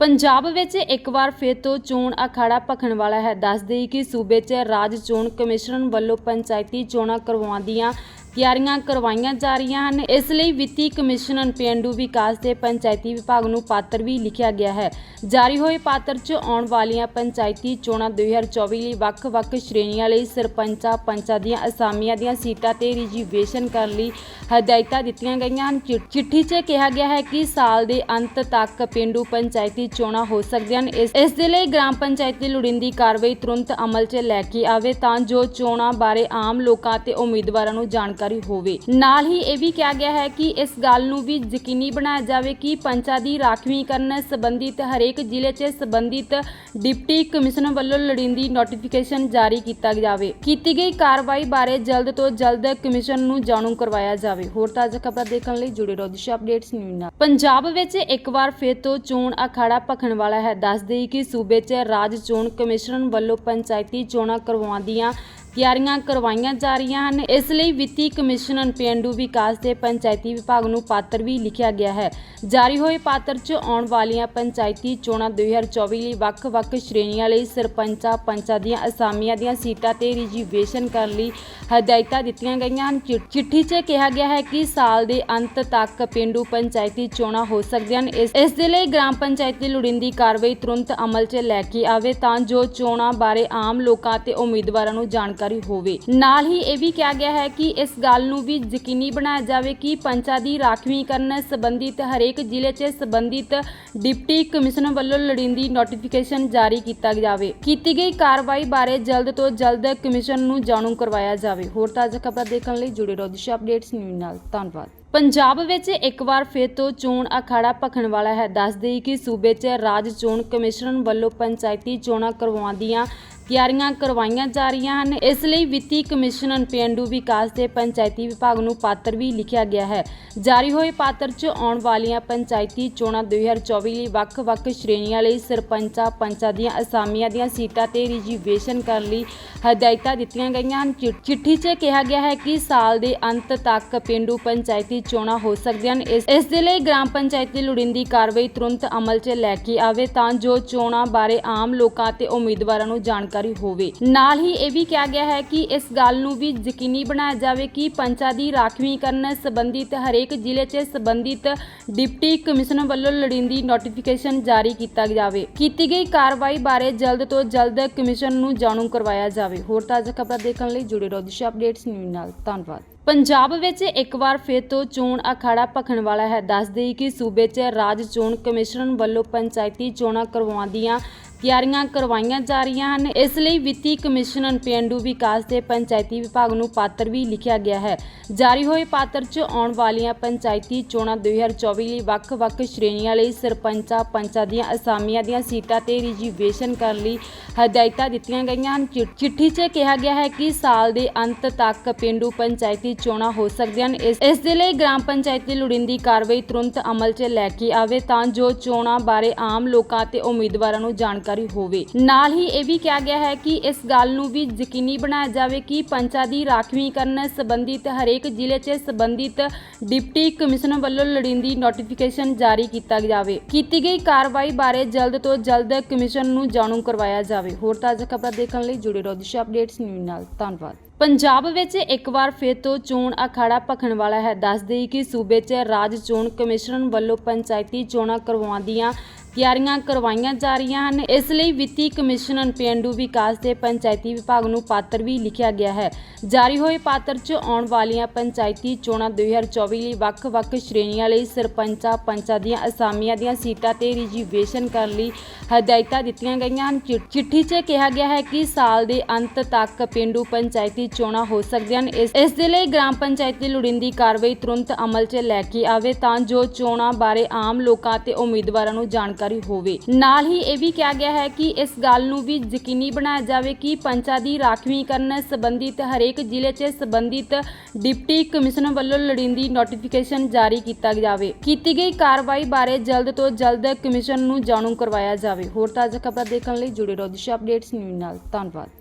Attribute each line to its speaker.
Speaker 1: ਪੰਜਾਬ ਵਿੱਚ ਇੱਕ ਵਾਰ ਫਿਰ ਤੋਂ ਚੋਣ ਅਖਾੜਾ ਭਖਣ ਵਾਲਾ ਹੈ। ਦੱਸ ਦੇਈ ਕਿ ਸੂਬੇ 'ਚ ਰਾਜ ਚੋਣ ਕਮਿਸ਼ਨ ਵੱਲੋਂ ਪੰਚਾਇਤੀ ਚੋਣਾਂ ਕਰਵਾਉਣ ਦੀਆਂ ਤਿਆਰੀਆਂ ਕਰਵਾਈਆਂ ਜਾ ਰਹੀਆਂ ਹਨ। ਇਸ ਲਈ ਵਿੱਤੀ ਕਮਿਸ਼ਨ ਪੇਂਡੂ ਵਿਕਾਸ ਤੇ ਪੰਚਾਇਤੀ ਵਿਭਾਗ ਨੂੰ ਪਾਤਰ ਵੀ ਲਿਖਿਆ ਗਿਆ ਹੈ। ਜਾਰੀ ਹੋਏ ਪਾਤਰ 'ਚ ਆਉਣ ਵਾਲੀਆਂ ਪੰਚਾਇਤੀ ਚੋਣਾਂ 2024 ਲਈ ਵੱਖ-ਵੱਖ ਸ਼੍ਰੇਣੀਆਂ ਲਈ ਸਰਪੰਚਾਂ, ਪੰਚਾਂ ਦੀਆਂ ਅਸਾਮੀਆਂ ਦੀਆਂ ਸੀਟਾਂ ਤੇ ਰਿਜ਼ਰਵੇਸ਼ਨ ਕਰਨ ਲਈ ਹਦਾਇਤਾਂ ਦਿੱਤੀਆਂ ਗਈਆਂ ਹਨ। ਚਿ- ਚਿੱਠੀ 'ਚ ਕਿਹਾ ਗਿਆ ਹੈ ਕਿ ਸਾਲ ਦੇ ਅੰਤ ਤੱਕ ਪੇਂਡੂ ਪੰਚਾਇਤੀ ਚੋਣਾਂ ਹੋ ਸਕਦੀਆਂ ਹਨ। ਇਸ ਇਸ ਦੇ ਲਈ ਗ੍ਰਾਮ ਪੰਚਾਇਤ ਦੀ ਲੋੜੀਂਦੀ ਕਾਰਵਾਈ ਤੁਰੰਤ ਅਮਲ 'ਚ ਲੈ ਕੇ ਆਵੇ ਤਾਂ ਜੋ ਚੋਣਾਂ ਬਾਰੇ ਆਮ ਲੋਕਾਂ ਤੇ ਉਮੀਦਵਾਰਾਂ ਨੂੰ ਜਾਣਕਾਰੀ ਹੋਵੇ। ਨਾਲ ਹੀ ਇਹ ਵੀ ਕਿਹਾ ਗਿਆ ਹੈ ਕਿ ਇਸ ਗੱਲ ਨੂੰ ਵੀ ਯਕੀਨੀ ਬਣਾਇਆ ਜਾਵੇ ਕਿ ਪੰਚਾਂ ਦੀ ਰਾਖਵੀਂ ਕਰਨ ਸੰਬੰਧਿਤ ਹਰੇਕ ਜ਼ਿਲ੍ਹੇ 'ਚ ਸੰਬੰਧਿਤ ਡਿਪਟੀ ਕਮਿਸ਼ਨਰ ਵੱਲੋਂ ਲੋੜੀਂਦੀ ਨੋਟੀਫਿਕੇਸ਼ਨ ਜਾਰੀ ਕੀਤਾ ਜਾਵੇ। ਕੀਤੀ ਗਈ ਕਾਰਵਾਈ ਬਾਰੇ ਜਲਦ ਤੋਂ ਜਲਦ ਕਮਿਸ਼ਨ ਨੂੰ ਜਾਣੂ ਕਰਵਾਇਆ ਜਾਵੇ। ਹੋਰ ਤਾਜ਼ਾ ਖਬਰਾਂ ਦੇਖਣ ਲਈ ਜੁੜੇ ਰਹੋ ਦਿਸ਼ਾ ਅਪਡੇਟਸ ਨਿਊਜ਼ ਨਾਲ। ਪੰਜਾਬ ਵਿੱਚ ਇੱਕ ਵਾਰ ਫਿਰ ਤੋਂ ਚੋਣ ਅਖਾੜਾ ਭਖਣ ਵਾਲਾ ਹੈ। ਦੱਸ ਦੇਈ ਕਿ ਸੂਬੇ 'ਚ ਰਾਜ ਚੋਣ ਕਮਿਸ਼ਨ ਵੱਲੋਂ ਪੰਚਾਇਤੀ ਚੋਣਾਂ ਕਰਵਾਉਣ ਦੀਆਂ ਤਿਆਰੀਆਂ ਕਰਵਾਈਆਂ ਜਾ ਰਹੀਆਂ ਹਨ। ਇਸ ਲਈ ਵਿੱਤੀ ਕਮਿਸ਼ਨ ਪੇਂਡੂ ਵਿਕਾਸ ਤੇ ਪੰਚਾਇਤੀ ਵਿਭਾਗ ਨੂੰ ਪਾਤਰ ਵੀ ਲਿਖਿਆ ਗਿਆ ਹੈ। ਜਾਰੀ ਹੋਏ ਪਾਤਰ 'ਚ ਆਉਣ ਵਾਲੀਆਂ ਪੰਚਾਇਤੀ ਚੋਣਾਂ 2024 ਲਈ ਵੱਖ-ਵੱਖ ਸ਼੍ਰੇਣੀਆਂ ਲਈ ਸਰਪੰਚਾਂ, ਪੰਚਾਂ ਦੀਆਂ ਅਸਾਮੀਆਂ ਦੀਆਂ ਸੀਟਾਂ ਤੇ ਰਿਜ਼ਰਵੇਸ਼ਨ ਕਰਨ ਲਈ ਹਦਾਇਤਾਂ ਦਿੱਤੀਆਂ ਗਈਆਂ ਹਨ। ਚਿ- ਚਿੱਠੀ 'ਚ ਕਿਹਾ ਗਿਆ ਹੈ ਕਿ ਸਾਲ ਦੇ ਅੰਤ ਤੱਕ ਪੇਂਡੂ ਪੰਚਾਇਤੀ ਚੋਣਾਂ ਹੋ ਸਕਦੀਆਂ ਹਨ। ਇਸ ਇਸ ਦੇ ਲਈ ਗ੍ਰਾਮ ਪੰਚਾਇਤ ਦੀ ਲੋੜੀਂਦੀ ਕਾਰਵਾਈ ਤੁਰੰਤ ਅਮਲ 'ਚ ਲੈ ਕੇ ਆਵੇ ਤਾਂ ਜੋ ਚੋਣਾਂ ਬਾਰੇ ਆਮ ਲੋਕਾਂ ਤੇ ਉਮੀਦਵਾਰਾਂ ਨੂੰ ਜਾਣਕਾਰੀ ਹੋਵੇ। ਨਾਲ ਹੀ ਇਹ ਵੀ ਕਿਹਾ ਗਿਆ ਹੈ ਕਿ ਇਸ ਗੱਲ ਨੂੰ ਵੀ ਯਕੀਨੀ ਬਣਾਇਆ ਜਾਵੇ ਕਿ ਪੰਚਾਂ ਦੀ ਰਾਖਵੀਂ ਕਰਨ ਸੰਬੰਧਿਤ ਹਰੇਕ ਜ਼ਿਲ੍ਹੇ 'ਚ ਸੰਬੰਧਿਤ ਡਿਪਟੀ ਕਮਿਸ਼ਨਰ ਵੱਲੋਂ ਲੋੜੀਂਦੀ ਨੋਟੀਫਿਕੇਸ਼ਨ ਜਾਰੀ ਕੀਤਾ ਜਾਵੇ। ਕੀਤੀ ਗਈ ਕਾਰਵਾਈ ਬਾਰੇ ਜਲਦ ਤੋਂ ਜਲਦ ਕਮਿਸ਼ਨ ਨੂੰ ਜਾਣੂ ਕਰਵਾਇਆ ਜਾਵੇ। ਹੋਰ ਤਾਜ਼ਾ ਖਬਰਾਂ ਦੇਖਣ ਲਈ ਜੁੜੇ ਰਹੋ ਦਿਸ਼ਾ ਅਪਡੇਟਸ ਨਿਊਜ਼ ਨਾਲ। ਧੰਨਵਾਦ। ਪੰਜਾਬ ਵਿੱਚ ਇੱਕ ਵਾਰ ਫਿਰ ਤੋਂ ਚੋਣ ਅਖਾੜਾ ਭਖਣ ਵਾਲਾ ਹੈ। ਦੱਸ ਦੇਈ ਕਿ ਸੂਬੇ 'ਚ ਰਾਜ ਚੋਣ ਕਮਿਸ਼ਨ ਵੱਲੋਂ ਪੰਚਾਇਤੀ ਚੋਣਾਂ ਕਰਵਾਉਣ ਦੀਆਂ ਤਿਆਰੀਆਂ ਕਰਵਾਈਆਂ ਜਾ ਰਹੀਆਂ ਹਨ। ਇਸ ਲਈ ਵਿੱਤੀ ਕਮਿਸ਼ਨ ਪੇਂਡੂ ਵਿਕਾਸ ਤੇ ਪੰਚਾਇਤੀ ਵਿਭਾਗ ਨੂੰ ਪਾਤਰ ਵੀ ਲਿਖਿਆ ਗਿਆ ਹੈ। ਜਾਰੀ ਹੋਏ ਪਾਤਰ 'ਚ ਆਉਣ ਵਾਲੀਆਂ ਪੰਚਾਇਤੀ ਚੋਣਾਂ 2024 ਲਈ ਵੱਖ-ਵੱਖ ਸ਼੍ਰੇਣੀਆਂ ਲਈ ਸਰਪੰਚਾਂ, ਪੰਚਾਂ ਦੀਆਂ ਅਸਾਮੀਆਂ ਦੀਆਂ ਸੀਟਾਂ ਤੇ ਰਿਜ਼ਰਵੇਸ਼ਨ ਕਰਨ ਲਈ ਹਦਾਇਤਾਂ ਦਿੱਤੀਆਂ ਗਈਆਂ ਹਨ। ਚਿ- ਚਿੱਠੀ 'ਚ ਕਿਹਾ ਗਿਆ ਹੈ ਕਿ ਸਾਲ ਦੇ ਅੰਤ ਤੱਕ ਪੇਂਡੂ ਪੰਚਾਇਤੀ ਚੋਣਾਂ ਹੋ ਸਕਦੀਆਂ ਹਨ। ਇਸ ਇਸ ਦੇ ਲਈ ਗ੍ਰਾਮ ਪੰਚਾਇਤ ਦੀ ਲੋੜੀਂਦੀ ਕਾਰਵਾਈ ਤੁਰੰਤ ਅਮਲ 'ਚ ਲੈ ਕੇ ਆਵੇ ਤਾਂ ਜੋ ਚੋਣਾਂ ਬਾਰੇ ਆਮ ਲੋਕਾਂ ਤੇ ਉਮੀਦਵਾਰਾਂ ਨੂੰ ਜਾਣਕਾਰੀ ਹੋਵੇ। ਨਾਲ ਹੀ ਇਹ ਵੀ ਕਿਹਾ ਗਿਆ ਹੈ ਕਿ ਇਸ ਗੱਲ ਨੂੰ ਵੀ ਯਕੀਨੀ ਬਣਾਇਆ ਜਾਵੇ ਕਿ ਪੰਚਾਂ ਦੀ ਰਾਖਵੀਂ ਕਰਨ ਸੰਬੰਧਿਤ ਹਰੇਕ ਜ਼ਿਲ੍ਹੇ 'ਚ ਸੰਬੰਧਿਤ ਡਿਪਟੀ ਕਮਿਸ਼ਨਰ ਵੱਲੋਂ ਲੋੜੀਂਦੀ ਨੋਟੀਫਿਕੇਸ਼ਨ ਜਾਰੀ ਕੀਤਾ ਜਾਵੇ। ਕੀਤੀ ਗਈ ਕਾਰਵਾਈ ਬਾਰੇ ਜਲਦ ਤੋਂ ਜਲਦ ਕਮਿਸ਼ਨ ਨੂੰ ਜਾਣੂ ਕਰਵਾਇਆ ਜਾਵੇ। ਹੋਰ ਤਾਜ਼ਾ ਖਬਰਾਂ ਦੇਖਣ ਲਈ ਜੁੜੇ ਰਹੋ ਦਿਸ਼ਾ ਅਪਡੇਟਸ ਨਿਊਜ਼ ਨਾਲ। ਧੰਨਵਾਦ। ਪੰਜਾਬ ਵਿੱਚ ਇੱਕ ਵਾਰ ਫਿਰ ਤੋਂ ਚੋਣ ਅਖਾੜਾ ਭਖਣ ਵਾਲਾ ਹੈ। ਦੱਸ ਦੇਈ ਕਿ ਸੂਬੇ 'ਚ ਰਾਜ ਚੋਣ ਕਮਿਸ਼ਨ ਵੱਲੋਂ ਪੰਚਾਇਤੀ ਚੋਣਾਂ ਕਰਵਾਉਣ ਦੀਆਂ ਤਿਆਰੀਆਂ ਕਰਵਾਈਆਂ ਜਾ ਰਹੀਆਂ ਹਨ। ਇਸ ਲਈ ਵਿੱਤੀ ਕਮਿਸ਼ਨ ਪੇਂਡੂ ਵਿਕਾਸ ਤੇ ਪੰਚਾਇਤੀ ਵਿਭਾਗ ਨੂੰ ਪਾਤਰ ਵੀ ਲਿਖਿਆ ਗਿਆ ਹੈ। ਜਾਰੀ ਹੋਏ ਪਾਤਰ 'ਚ ਆਉਣ ਵਾਲੀਆਂ ਪੰਚਾਇਤੀ ਚੋਣਾਂ 2024 ਲਈ ਵੱਖ-ਵੱਖ ਸ਼੍ਰੇਣੀਆਂ ਲਈ ਸਰਪੰਚਾਂ, ਪੰਚਾਂ ਦੀਆਂ ਅਸਾਮੀਆਂ ਦੀਆਂ ਸੀਟਾਂ ਤੇ ਰਿਜ਼ਰਵੇਸ਼ਨ ਕਰਨ ਲਈ ਹਦਾਇਤਾਂ ਦਿੱਤੀਆਂ ਗਈਆਂ ਹਨ। ਚਿ- ਚਿੱਠੀ 'ਚ ਕਿਹਾ ਗਿਆ ਹੈ ਕਿ ਸਾਲ ਦੇ ਅੰਤ ਤੱਕ ਪੇਂਡੂ ਪੰਚਾਇਤੀ ਚੋਣਾਂ ਹੋ ਸਕਦੀਆਂ ਹਨ। ਇਸ ਇਸ ਦੇ ਲਈ ਗ੍ਰਾਮ ਪੰਚਾਇਤ ਦੀ ਲੋੜੀਂਦੀ ਕਾਰਵਾਈ ਤੁਰੰਤ ਅਮਲ 'ਚ ਲੈ ਕੇ ਆਵੇ ਤਾਂ ਜੋ ਚੋਣਾਂ ਬਾਰੇ ਆਮ ਲੋਕਾਂ ਤੇ ਉਮੀਦਵਾਰਾਂ ਨੂੰ ਜਾਣਕਾਰੀ ਹੋਵੇ। ਨਾਲ ਹੀ ਇਹ ਵੀ ਕਿਹਾ ਗਿਆ ਹੈ ਕਿ ਇਸ ਗੱਲ ਨੂੰ ਵੀ ਯਕੀਨੀ ਬਣਾਇਆ ਜਾਵੇ ਕਿ ਪੰਚਾਂ ਦੀ ਰਾਖਵੀਂ ਕਰਨ ਸੰਬੰਧਿਤ ਹਰੇਕ ਜ਼ਿਲ੍ਹੇ 'ਚ ਸੰਬੰਧਿਤ ਡਿਪਟੀ ਕਮਿਸ਼ਨਰ ਵੱਲੋਂ ਲੋੜੀਂਦੀ ਨੋਟੀਫਿਕੇਸ਼ਨ ਜਾਰੀ ਕੀਤਾ ਜਾਵੇ। ਕੀਤੀ ਗਈ ਕਾਰਵਾਈ ਬਾਰੇ ਜਲਦ ਤੋਂ ਜਲਦ ਕਮਿਸ਼ਨ ਨੂੰ ਜਾਣੂ ਕਰਵਾਇਆ ਜਾਵੇ। ਹੋਰ ਤਾਜ਼ਾ ਖਬਰਾਂ ਦੇਖਣ ਲਈ ਜੁੜੇ ਰਹੋ ਦਿਸ਼ਾ ਅਪਡੇਟਸ ਨਿਊਜ਼ ਨਾਲ। ਧੰਨਵਾਦ। ਪੰਜਾਬ ਵਿੱਚ ਇੱਕ ਵਾਰ ਫਿਰ ਤੋਂ ਚੋਣ ਅਖਾੜਾ ਭਖਣ ਵਾਲਾ ਹੈ। ਦੱਸ ਦੇਈ ਕਿ ਸੂਬੇ 'ਚ ਰਾਜ ਚੋਣ ਕਮਿਸ਼ਨ ਵੱਲੋਂ ਪੰਚਾਇਤੀ ਚੋਣਾਂ ਕਰਵਾਉਣ ਦੀਆਂ ਤਿਆਰੀਆਂ ਕਰਵਾਈਆਂ ਜਾ ਰਹੀਆਂ ਹਨ। ਇਸ ਲਈ ਵਿੱਤੀ ਕਮਿਸ਼ਨ ਪੇਂਡੂ ਵਿਕਾਸ ਤੇ ਪੰਚਾਇਤੀ ਵਿਭਾਗ ਨੂੰ ਪਾਤਰ ਵੀ ਲਿਖਿਆ ਗਿਆ ਹੈ। ਜਾਰੀ ਹੋਏ ਪਾਤਰ 'ਚ ਆਉਣ ਵਾਲੀਆਂ ਪੰਚਾਇਤੀ ਚੋਣਾਂ 2024 ਲਈ ਵੱਖ-ਵੱਖ ਸ਼੍ਰੇਣੀਆਂ ਲਈ ਸਰਪੰਚਾਂ, ਪੰਚਾਂ ਦੀਆਂ ਅਸਾਮੀਆਂ ਦੀਆਂ ਸੀਟਾਂ ਤੇ ਰਿਜ਼ਰਵੇਸ਼ਨ ਕਰਨ ਲਈ ਹਦਾਇਤਾਂ ਦਿੱਤੀਆਂ ਗਈਆਂ ਹਨ। ਚਿ- ਚਿੱਠੀ 'ਚ ਕਿਹਾ ਗਿਆ ਹੈ ਕਿ ਸਾਲ ਦੇ ਅੰਤ ਤੱਕ ਪੇਂਡੂ ਪੰਚਾਇਤੀ ਚੋਣਾਂ ਹੋ ਸਕਦੀਆਂ ਹਨ। ਇਸ ਦੇ ਲਈ ਗ੍ਰਾਮ ਪੰਚਾਇਤ ਦੀ ਲੋੜੀਂਦੀ ਕਾਰਵਾਈ ਤੁਰੰਤ ਅਮਲ 'ਚ ਲੈ ਕੇ ਆਵੇ ਤਾਂ ਜੋ ਚੋਣਾਂ ਬਾਰੇ ਆਮ ਲੋਕਾਂ ਤੇ ਉਮੀਦਵਾਰਾਂ ਨੂੰ ਜਾਣਕਾਰੀ ਹੋਵੇ। ਨਾਲ ਹੀ ਇਹ ਵੀ ਕਿਹਾ ਗਿਆ ਹੈ ਕਿ ਇਸ ਗੱਲ ਨੂੰ ਵੀ ਯਕੀਨੀ ਬਣਾਇਆ ਜਾਵੇ ਕਿ ਪੰਚਾਂ ਦੀ ਰਾਖਵੀਂ ਕਰਨ ਸੰਬੰਧਿਤ ਹਰੇਕ ਜ਼ਿਲ੍ਹੇ 'ਚ ਸੰਬੰਧਿਤ ਡਿਪਟੀ ਕਮਿਸ਼ਨਰ ਵੱਲੋਂ ਲੋੜੀਂਦੀ ਨੋਟੀਫਿਕੇਸ਼ਨ ਜਾਰੀ ਕੀਤਾ ਜਾਵੇ। ਕੀਤੀ ਗਈ ਕਾਰਵਾਈ ਬਾਰੇ ਜਲਦ ਤੋਂ ਜਲਦ ਕਮਿਸ਼ਨ ਨੂੰ ਜਾਣੂ ਕਰਵਾਇਆ ਜਾਵੇ। ਹੋਰ ਤਾਜ਼ਾ ਖਬਰਾਂ ਦੇਖਣ ਲਈ ਜੁੜੇ ਰਹੋ। ਦਿਸ਼ਾ ਅਪਡੇਟਸ ਨਿਊਜ਼ ਨਾਲ। ਧੰਨਵਾਦ।